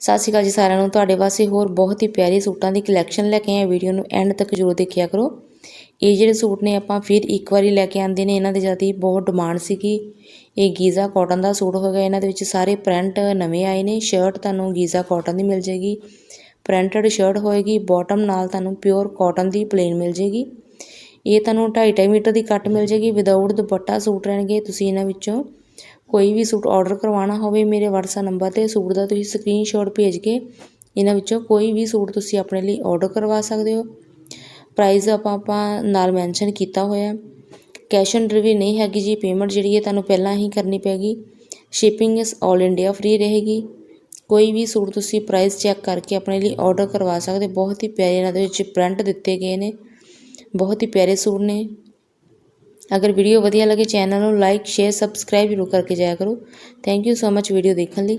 ਸਤਿ ਸ਼੍ਰੀ ਅਕਾਲ ਜੀ ਸਾਰਿਆਂ ਨੂੰ। ਤੁਹਾਡੇ ਵਾਸਤੇ ਹੋਰ ਬਹੁਤ ਹੀ ਪਿਆਰੇ ਸੂਟਾਂ ਦੀ ਕਲੈਕਸ਼ਨ ਲੈ ਕੇ ਆਏ ਵੀਡੀਓ ਨੂੰ ਐਂਡ ਤੱਕ ਜ਼ਰੂਰ ਦੇਖਿਆ ਕਰੋ। ਇਹ ਜਿਹੜੇ ਸੂਟ ਨੇ ਆਪਾਂ ਫਿਰ ਇੱਕ ਵਾਰੀ ਲੈ ਕੇ ਆਂਦੇ ਨੇ। ਇਹਨਾਂ ਦੇ ਜ਼ਿਆਦਾ ਬਹੁਤ ਡਿਮਾਂਡ ਸੀਗੀ। ਇਹ ਗੀਜ਼ਾ ਕਾਟਨ ਦਾ ਸੂਟ ਹੋਗਾ ਇਹਨਾਂ ਦੇ ਵਿੱਚ ਸਾਰੇ ਪ੍ਰਿੰਟ ਨਵੇਂ ਆਏ ਨੇ। ਸ਼ਰਟ ਤੁਹਾਨੂੰ ਗੀਜ਼ਾ ਕਾਟਨ ਦੀ ਮਿਲ ਜੇਗੀ ਪ੍ਰਿੰਟਡ ਸ਼ਰਟ ਹੋਏਗੀ। ਬਾਟਮ ਨਾਲ ਤੁਹਾਨੂੰ ਪਿਓਰ ਕਾਟਨ ਦੀ ਪਲੇਨ ਮਿਲ ਜੇਗੀ ਇਹ ਤੁਹਾਨੂੰ 2.5 ਮੀਟਰ ਦੀ ਕੱਟ ਮਿਲ ਜੇਗੀ ਵਿਦਆਊਟ ਦੁਪੱਟਾ ਸੂਟ ਰਹਿਣਗੇ। ਤੁਸੀਂ ਇਹਨਾਂ ਵਿੱਚੋਂ ਕੋਈ ਵੀ ਸੂਟ ਆਰਡਰ ਕਰਵਾਉਣਾ ਹੋਵੇ, ਮੇਰੇ ਵਟਸਐਪ ਨੰਬਰ ਤੇ ਸੂਟ ਦਾ ਤੁਸੀਂ ਸਕਰੀਨਸ਼ਾਟ ਭੇਜ ਕੇ ਇਹਨਾਂ ਵਿੱਚੋਂ ਕੋਈ ਵੀ ਸੂਟ ਤੁਸੀਂ ਆਪਣੇ ਲਈ ਆਰਡਰ ਕਰਵਾ ਸਕਦੇ ਹੋ। ਪ੍ਰਾਈਜ਼ ਆਪਾਂ ਆਪਾਂ ਨਾਲ ਮੈਂਸ਼ਨ ਕੀਤਾ ਹੋਇਆ ਕੈਸ਼ ਔਨ ਡਿਲੀਵਰੀ ਨਹੀਂ ਹੈਗੀ ਜੀ ਪੇਮੈਂਟ ਜਿਹੜੀ ਹੈ ਤੁਹਾਨੂੰ ਪਹਿਲਾਂ ਹੀ ਕਰਨੀ ਪੈਗੀ। ਸ਼ਿਪਿੰਗ ਇਸ 올 ਇੰਡੀਆ ਫ੍ਰੀ ਰਹੇਗੀ। ਕੋਈ ਵੀ ਸੂਟ ਤੁਸੀਂ ਪ੍ਰਾਈਸ ਚੈੱਕ ਕਰਕੇ ਆਪਣੇ ਲਈ ਆਰਡਰ ਕਰਵਾ ਸਕਦੇ ਬਹੁਤ ਹੀ ਪਿਆਰੇ ਇਹਨਾਂ ਦੇ ਵਿੱਚ ਪ੍ਰਿੰਟ ਦਿੱਤੇ ਗਏ ਨੇ। ਬਹੁਤ ਹੀ ਪਿਆਰੇ ਸੂਟ ਨੇ। ਅਗਰ ਵੀਡੀਓ ਵਧੀਆ ਲੱਗੇ ਚੈਨਲ ਨੂੰ ਲਾਈਕ ਸ਼ੇਅਰ ਸਬਸਕ੍ਰਾਈਬ ਜ਼ਰੂਰ ਕਰਕੇ ਜਾਇਆ ਕਰੋ। Thank you so much video ਦੇਖਣ ਲਈ।